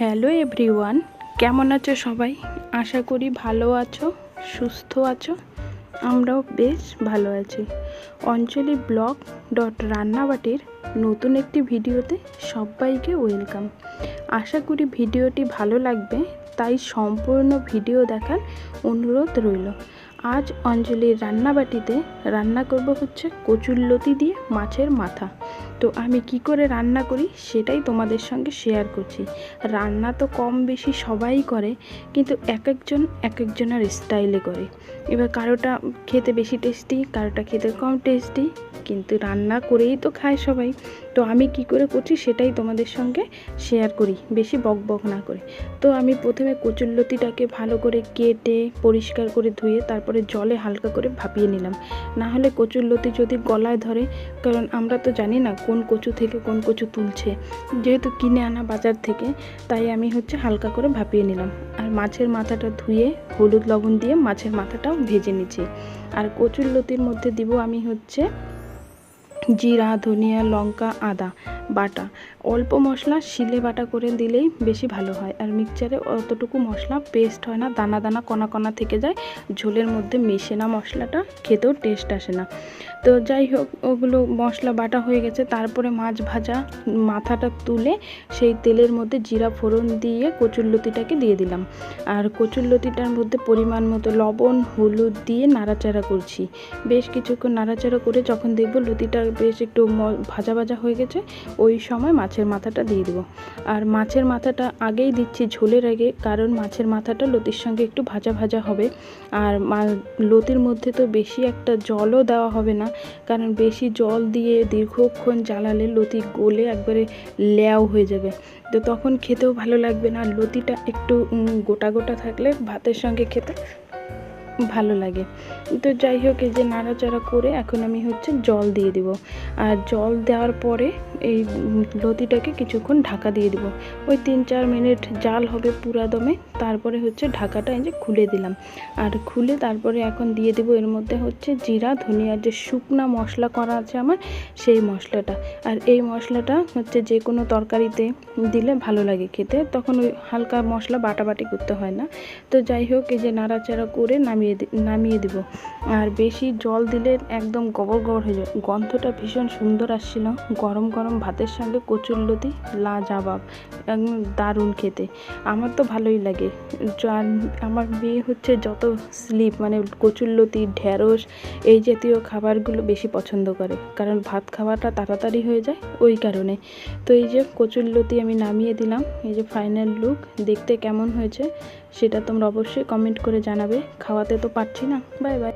Hello everyone, কেমন আছো সবাই? আশা করি ভালো আছো, সুস্থ আছো, আমরাও বেশ ভালো আছি। অঞ্চলি ব্লগ ডট রান্নাবাটির নতুন একটি ভিডিওতে সবাইকে ওয়েলকাম। আশা করি ভিডিওটি ভালো লাগবে, তাই সম্পূর্ণ ভিডিও দেখার অনুরোধ রইল। আজ অঞ্জলির রান্নাবাটিতে রান্না করব হচ্ছে কচুরলতি দিয়ে মাছের মাথা। তো আমি কি করে রান্না করি সেটাই তোমাদের সঙ্গে শেয়ার করছি। রান্না তো কম বেশি সবাই করে, কিন্তু এক একজন এক একজনের স্টাইলে করে। এবার কারোটা খেতে বেশি টেস্টি কারোটা খেতে কম টেস্টি কিন্তু রান্না করেই তো খায় সবাই। তো আমি কি করে করছি সেটাই তোমাদের সঙ্গে শেয়ার করি, বেশি বক বক না করে। তো আমি প্রথমে কচুরলতিটাকে ভালো করে কেটে, পরিষ্কার করে ধুয়ে তারপরে জলে হালকা করে ভাপিয়ে নিলাম। না হলে কচুর লতি যদি গলায় ধরে, কারণ আমরা তো জানি না কোন কচু থেকে কোন কচু তুলছে। যেহেতু কিনে আনা বাজার থেকে, তাই আমি হচ্ছে হালকা করে ভাপিয়ে নিলাম। আর মাছের মাথাটা ধুয়ে হলুদ লবণ দিয়ে মাছের মাথাটাও ভেজে নিচ্ছি। আর কচুর লতির মধ্যে দিব আমি হচ্ছে জিরা, ধনিয়া, লঙ্কা, আদা, বাটা। অল্প মশলা শিলে বাটা করে দিলেই বেশি ভালো হয়। আর মিক্সচারে অতটুকু মশলা পেস্ট হয় না, দানা দানা কণা কণা থেকে যায়, ঝোলের মধ্যে মেশে না মশলাটা খেতেও টেস্ট আসে না। তো যাই হোক, ওগুলো মশলা বাটা হয়ে গেছে, তারপরে মাছ ভাজা মাথাটা তুলে সেই তেলের মধ্যে জিরা ফোড়ন দিয়ে কচুরলতিটাকে দিয়ে দিলাম। আর কচুরলতিটার মধ্যে পরিমাণ মতো লবণ, হলুদ দিয়ে নাড়াচাড়া করছি। বেশ কিছুক্ষণ নাড়াচাড়া করে যখন দেখব লতিটা বেশ একটু ভাজা ভাজা হয়ে গেছে, ওই সময় মাছের মাথাটা দিয়ে দেবো। আর মাছের মাথাটা আগেই দিচ্ছি ঝোলের আগে, কারণ মাছের মাথাটা লতির সঙ্গে একটু ভাজা ভাজা হবে। আর লতির মধ্যে তো বেশি একটা জলও দেওয়া হবে না, কারণ বেশি জল দিয়ে দীর্ঘক্ষণ জ্বালালে লতি গলে একবারে ল্যাও হয়ে যাবে। তো তখন খেতেও ভালো লাগবে না, আর লতিটা একটু গোটা গোটা থাকলে ভাতের সঙ্গে খেতে ভালো লাগে। তো যাই হোক, এই যে নাড়াচাড়া করে এখন আমি হচ্ছে জল দিয়ে দিব। আর জল দেওয়ার পরে এই লতিটাকে কিছুক্ষণ ঢাকা দিয়ে দিব। ওই তিন চার মিনিট জাল হবে পুরা দমে, তারপরে হচ্ছে ঢাকাটা এই যে খুলে দিলাম। আর খুলে তারপরে এখন দিয়ে দেবো এর মধ্যে হচ্ছে জিরা ধনিয়ার যে শুকনা মশলা করা আছে আমার, সেই মশলাটা। আর এই মশলাটা হচ্ছে যে কোনো তরকারিতে দিলে ভালো লাগে খেতে, তখন ওই হালকা মশলা বাটাবাটি করতে হয় না। তো যাই হোক, এই যে নাড়াচাড়া করে নামিয়ে নামিয়ে নামিয়ে দিব। আর বেশি জল দিলে একদম গবর গবর হয়ে যায়। গন্ধটা ভীষণ সুন্দর আসছিল। গরম গরম ভাতের সঙ্গে কচুর লতি লাজাবাব, একদম দারুণ খেতে। আমার তো ভালোই লাগে। আমার মেয়ে হচ্ছে যত স্লিপ মানে কচুরলতি ঢ্যাঁড়স এই জাতীয় খাবারগুলো বেশি পছন্দ করে। কারণ ভাত খাওয়াটা তাড়াতাড়ি হয়ে যায় ওই কারণে। তো এই যে কচুরলতি আমি নামিয়ে দিলাম। এই যে ফাইনাল লুক দেখতে কেমন হয়েছে? সেটা তোমরা অবশ্যই কমেন্ট করে জানাবে। খাওয়াতে তো পারছি না। Bye bye